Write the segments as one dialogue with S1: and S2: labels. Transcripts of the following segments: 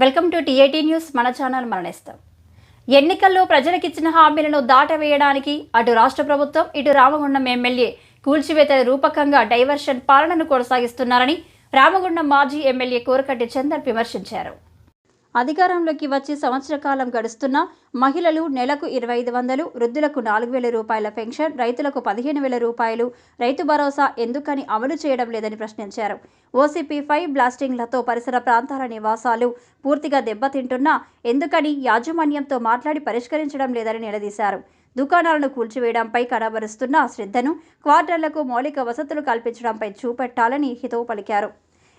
S1: Welcome to TAT news. మన channel మరణిస్తాం. ఎన్నికల్లో ప్రజలకిచ్చిన హామీలను దాటవేయడానికి అటు రాష్ట్ర ప్రభుత్వం ఇటు రామగుండం ఎమ్మెల్యే కూల్చివేత రూపకంగా డైవర్షన్ పాలనను కొనసాగిస్తున్నారని రామగుండం మాజీ ఎమ్మెల్యే కోరకట్టి చందర్ విమర్శించారు. అధికారంలోకి వచ్చి సంవత్సర కాలం గడుస్తున్నా మహిళలు నెలకు ఇరవై ఐదు వందలు వృద్ధులకు నాలుగు వేల రూపాయల పెన్షన్ రైతులకు పదిహేను వేల రూపాయలు. రైతు భరోసా ఎందుకని అమలు చేయడం లేదని ప్రశ్నించారు. ఓసీపీ ఫైవ్ బ్లాస్టింగ్లతో పరిసర ప్రాంతాల నివాసాలు పూర్తిగా దెబ్బతింటున్నా ఎందుకని యాజమాన్యంతో మాట్లాడి పరిష్కరించడం లేదని నిలదీశారు. దుకాణాలను కూల్చివేయడంపై కనబరుస్తున్న శ్రద్ధను క్వార్టర్లకు మౌలిక వసతులు కల్పించడంపై చూపెట్టాలని హితవు పలికారు.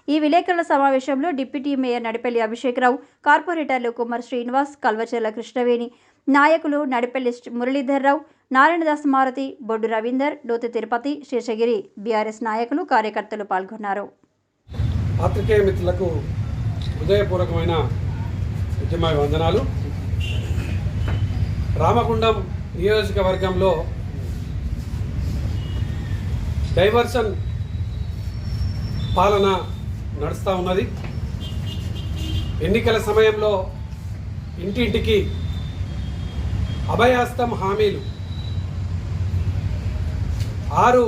S1: ఈ విలేకరుల సమావేశంలో డిప్యూటీ మేయర్ నడిపెల్లి అభిషేక్రావు కార్పొరేటర్లు కుమార్ శ్రీనివాస్ కల్వచర్ల కృష్ణవేణి నాయకులు నడిపెల్లి మురళీధర్రావు నారాయణదాస్ మారుతి బొడ్డు రవీందర్ లోతు తిరుపతి శేషగిరి బీఆర్ఎస్ నాయకులు కార్యకర్తలు పాల్గొన్నారు.
S2: పాత్రికేయ మిత్రులకు హృదయపూర్వకమైన ఉద్యమ వందనాలు రామగుండం నియోజకవర్గంలో డైవర్షన్ పాలన నడుస్తూ ఉన్నది. ఎన్నికల సమయంలో ఇంటింటికి అభయాస్తం హామీలు. ఆరు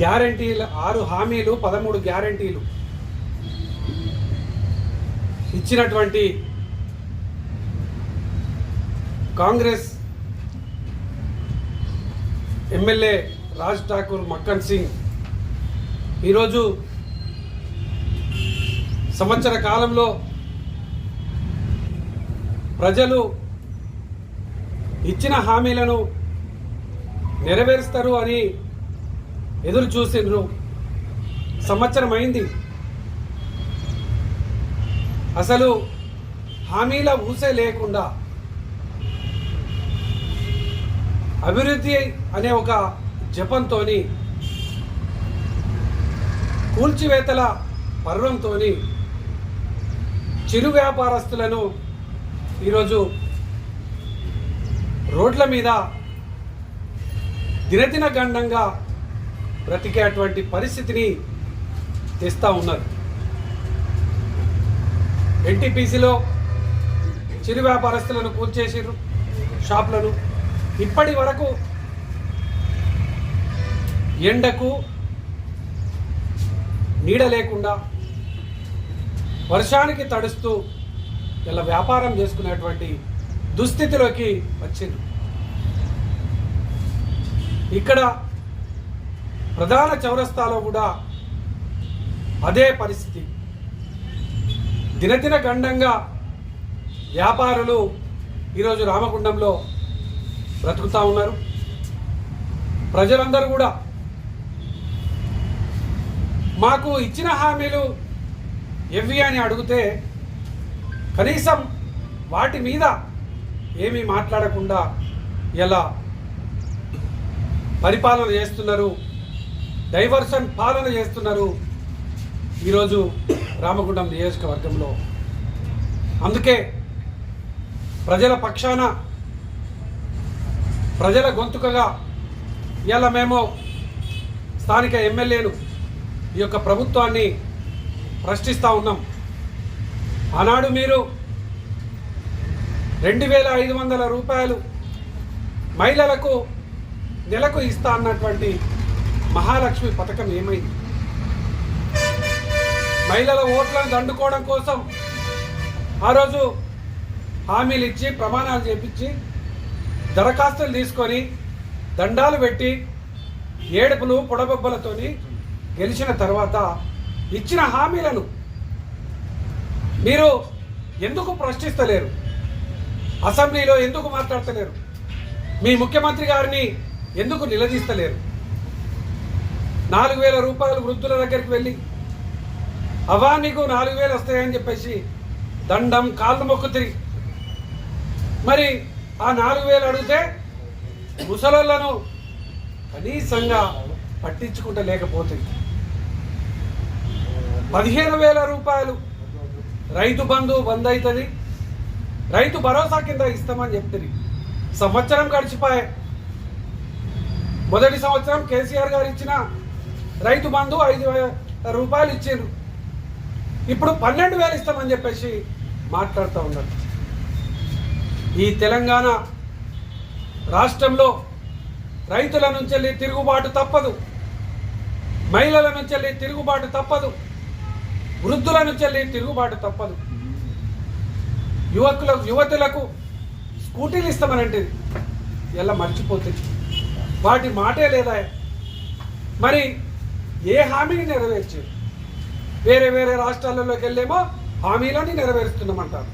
S2: గ్యారంటీలు ఆరు హామీలు పదమూడు గ్యారంటీలు ఇచ్చినటువంటి కాంగ్రెస్ ఎమ్మెల్యే రాజ్ ఠాకూర్ మక్కన్ సింగ్ ఈరోజు సంవత్సర కాలంలో ప్రజలు ఇచ్చిన హామీలను నెరవేరుస్తారు అని ఎదురు చూసిండ్రు సంవత్సరం అయింది. అసలు హామీల ఊసే లేకుండా అభివృద్ధి అనే ఒక జపంతో కూల్చివేతల పర్వంతో చిరు వ్యాపారస్తులను ఈరోజు రోడ్ల మీద దినదిన గండంగా బ్రతికేటువంటి పరిస్థితిని తెస్తూ ఉన్నారు. ఎన్టీపీసీలో చిరు వ్యాపారస్తులను కూల్చేసారు షాపులను. ఇప్పటి వరకు ఎండకు నీడ లేకుండా వర్షానికి తడుస్తూ ఇలా వ్యాపారం చేసుకునేటువంటి దుస్థితిలోకి వచ్చింది ఇక్కడ ప్రధాన చౌరస్తాలో కూడా అదే పరిస్థితి. దినదిన గండంగా వ్యాపారులు ఈరోజు రామగుండంలో బ్రతుకుతూ ఉన్నారు. ప్రజలందరూ కూడా మాకు ఇచ్చిన హామీలు ఎవి అని అడిగితే కనీసం వాటి మీద ఏమీ మాట్లాడకుండా ఎలా పరిపాలన చేస్తున్నారు డైవర్షన్ పాలన చేస్తున్నారు ఈరోజు రామగుండం నియోజకవర్గంలో. అందుకే ప్రజల పక్షాన ప్రజల గొంతుకగా ఇలా మేము స్థానిక ఎమ్మెల్యేలు ఈ యొక్క ప్రభుత్వాన్ని ప్రశ్నిస్తూ ఉన్నాం. ఆనాడు మీరు రెండు వేల ఐదు వందల రూపాయలు మహిళలకు నెలకు ఇస్తా అన్నటువంటి మహాలక్ష్మి పథకం ఏమైంది? మహిళల ఓట్లను దండుకోవడం కోసం ఆ రోజు హామీలు ఇచ్చి ప్రమాణాలు చేపించి దరఖాస్తులు తీసుకొని దండాలు పెట్టి ఏడుపులు పొడబొబ్బలతోని గెలిచిన తర్వాత ఇచ్చిన హామీలను మీరు ఎందుకు ప్రశ్నిస్తలేరు? అసెంబ్లీలో ఎందుకు మాట్లాడతలేరు? మీ ముఖ్యమంత్రి గారిని ఎందుకు నిలదీస్తలేరు? నాలుగు వేల రూపాయలు వృద్ధుల దగ్గరికి వెళ్ళి అవా నీకు నాలుగు వేలు వస్తాయని చెప్పేసి దండం కాళ్ళు మొక్కుతిరి మరి ఆ నాలుగు వేలు అడిగితే ముసలోళ్ళను కనీసంగా పట్టించుకుంటలేకపోతుంది. పదిహేను వేల రూపాయలు. రైతు బంధు బంద్ అవుతుంది రైతు భరోసా కింద ఇస్తామని చెప్తుంది. సంవత్సరం గడిచిపోయే. మొదటి సంవత్సరం కేసీఆర్ గారు ఇచ్చిన రైతు బంధు ఐదు వేల రూపాయలు ఇచ్చారు ఇప్పుడు పన్నెండు వేలు ఇస్తామని చెప్పేసి మాట్లాడుతూ ఉన్నారు. ఈ తెలంగాణ రాష్ట్రంలో రైతుల నుంచి వెళ్ళి తిరుగుబాటు తప్పదు. మహిళల నుంచి వెళ్ళి తిరుగుబాటు తప్పదు. వృద్ధుల నుంచి తిరుగుబాటు తప్పదు. యువకులకు యువతులకు స్కూటీలు ఇస్తామనంటే ఎలా మర్చిపోతుంది వాటి మాటే లేదా? మరి ఏ హామీని నెరవేర్చేది వేరే వేరే రాష్ట్రాలలోకి వెళ్ళేమో హామీలని నెరవేరుస్తున్నామంటారు.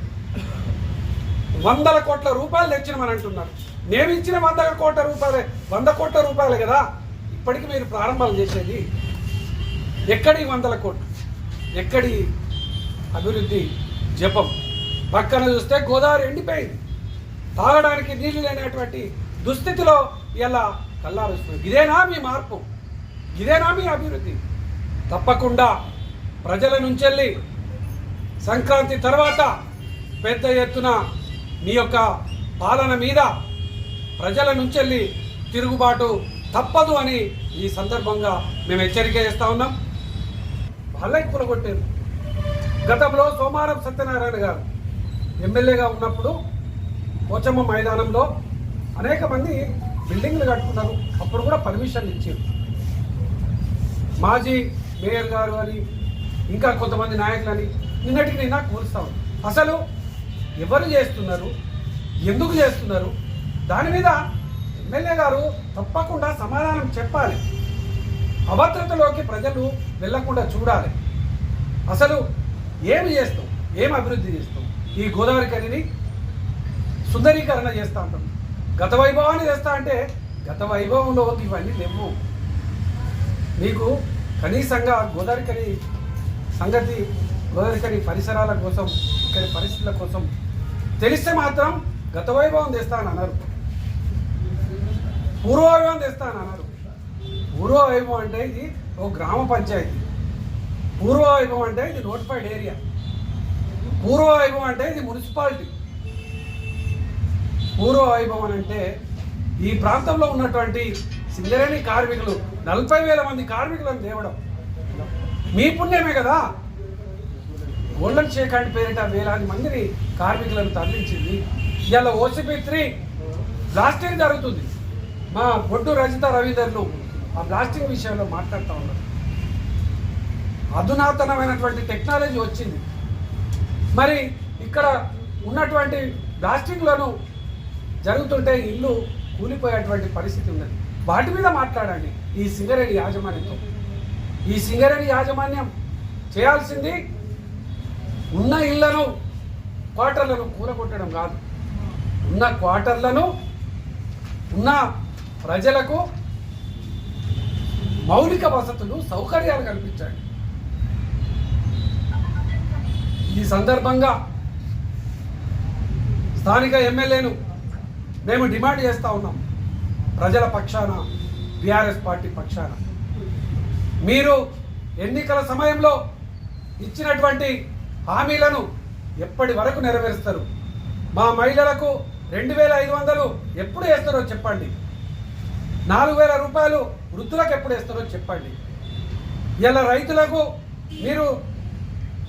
S2: వందల కోట్ల రూపాయలు తెచ్చినామని అంటున్నారు మేము ఇచ్చిన వంద కోట్ల రూపాయలే వంద కోట్ల రూపాయలు కదా? ఇప్పటికి మీరు ప్రారంభాలు చేసేది ఎక్కడి వందల కోట్లు? ఎక్కడి అభివృద్ధి జపం? పక్కన చూస్తే గోదావరి ఎండిపోయింది. తాగడానికి నీళ్ళు లేనటువంటి దుస్థితిలో ఇలా కల్లారుస్తుంది ఇదేనా మీ మార్పు? ఇదేనా మీ అభివృద్ధి? తప్పకుండా ప్రజల నుంచెళ్ళి సంక్రాంతి తర్వాత పెద్ద ఎత్తున మీ యొక్క పాలన మీద ప్రజల నుంచెళ్ళి తిరుగుబాటు తప్పదు అని ఈ సందర్భంగా మేము హెచ్చరిక చేస్తా ఉన్నాం. వాళ్ళకి కూలగొట్టారు గతంలో సోమారం సత్యనారాయణ గారు ఎమ్మెల్యేగా ఉన్నప్పుడు పోచమ్మ మైదానంలో అనేక మంది బిల్డింగ్లు కట్టుకున్నారు. అప్పుడు కూడా పర్మిషన్ ఇచ్చారు. మాజీ మేయర్ గారు అని ఇంకా కొంతమంది నాయకులని నిన్నటికి నిన్న కూలుస్తాం అసలు ఎవరు చేస్తున్నారు? ఎందుకు చేస్తున్నారు? దాని మీద ఎమ్మెల్యే గారు తప్పకుండా సమాధానం చెప్పాలి. అభద్రతలోకి ప్రజలు వెళ్ళకుండా చూడాలి. అసలు ఏమి చేస్తాం? ఏం అభివృద్ధి చేస్తాం? ఈ గోదావరి కనిని సుందరీకరణ చేస్తా అంటాం. గత వైభవాన్ని చేస్తా అంటే గత వైభవంలో ఇవన్నీ లేవు. మీకు కనీసంగా గోదావరి కని సంగతి గోదావరి కని పరిసరాల కోసం ఇక్కడి పరిస్థితుల కోసం తెలిస్తే మాత్రం గత వైభవం తెస్తానన్నారు పూర్వవైభవం తెస్తానన్నారు పూర్వవైభవం అంటే ఇది ఒక గ్రామ పంచాయతీ. పూర్వవైభవం అంటే ఇది నోటిఫైడ్ ఏరియా. పూర్వవైభవం అంటే ఇది మున్సిపాలిటీ. పూర్వవైభవం అని అంటే ఈ ప్రాంతంలో ఉన్నటువంటి సింగరేణి కార్మికులు నలభై వేల మంది కార్మికులను తేవడం. మీ పుణ్యమే కదా? గోల్డెన్ షేక్ అండ్ పేరిట వేలాది మందిని కార్మికులను తరలించింది. ఇవాళ ఓసిపి త్రీ బ్లాస్టింగ్ జరుగుతుంది. మా బొడ్డు రజిత రవీందర్ను ఆ బ్లాస్టింగ్ విషయంలో మాట్లాడుతూ ఉన్నారు. అధునాతనమైనటువంటి టెక్నాలజీ వచ్చింది. మరి ఇక్కడ ఉన్నటువంటి బ్లాస్టింగ్లను జరుగుతుంటే ఇల్లు కూలిపోయేటువంటి పరిస్థితి ఉన్నది. వాటి మీద మాట్లాడండి. ఈ సింగరేణి యాజమాన్యంతో. ఈ సింగరేణి యాజమాన్యం చేయాల్సింది ఉన్న ఇళ్ళను క్వార్టర్లను కూలగొట్టడం కాదు. ఉన్న క్వార్టర్లను ఉన్న ప్రజలకు మౌలిక వసతులు సౌకర్యాలు కల్పించండి ఈ సందర్భంగా స్థానిక ఎమ్మెల్యేను మేము డిమాండ్ చేస్తూ ఉన్నాం. ప్రజల పక్షాన బీఆర్ఎస్ పార్టీ పక్షాన. మీరు ఎన్నికల సమయంలో ఇచ్చినటువంటి హామీలను ఎప్పటి వరకు నెరవేరుస్తారు? మా మహిళలకు రెండు వేల ఐదు వందలు ఎప్పుడు వేస్తారో చెప్పండి. నాలుగు వేల రూపాయలు వృద్ధులకు ఎప్పుడు వేస్తారో చెప్పండి. ఇలా రైతులకు మీరు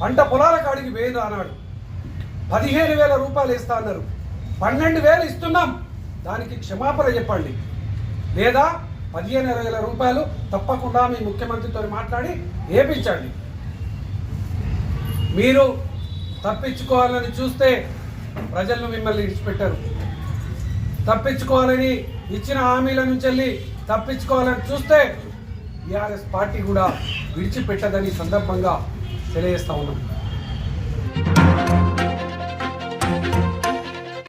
S2: పంట పొలాల కాడికి వేయదు అన్నాడు. పదిహేను వేల రూపాయలు ఇస్తా అన్నారు. పన్నెండు వేలు ఇస్తున్నాం. దానికి క్షమాపణ చెప్పండి. లేదా పదిహేను వేల రూపాయలు తప్పకుండా మీ ముఖ్యమంత్రితో మాట్లాడి ఏపించండి మీరు తప్పించుకోవాలని చూస్తే ప్రజలను మిమ్మల్ని విడిచిపెట్టారు. తప్పించుకోవాలని ఇచ్చిన హామీల నుంచి వెళ్ళి తప్పించుకోవాలని చూస్తే టీఆర్ఎస్ పార్టీ కూడా విడిచిపెట్టదని సందర్భంగా తెలియజేస్తా ఉన్నాం.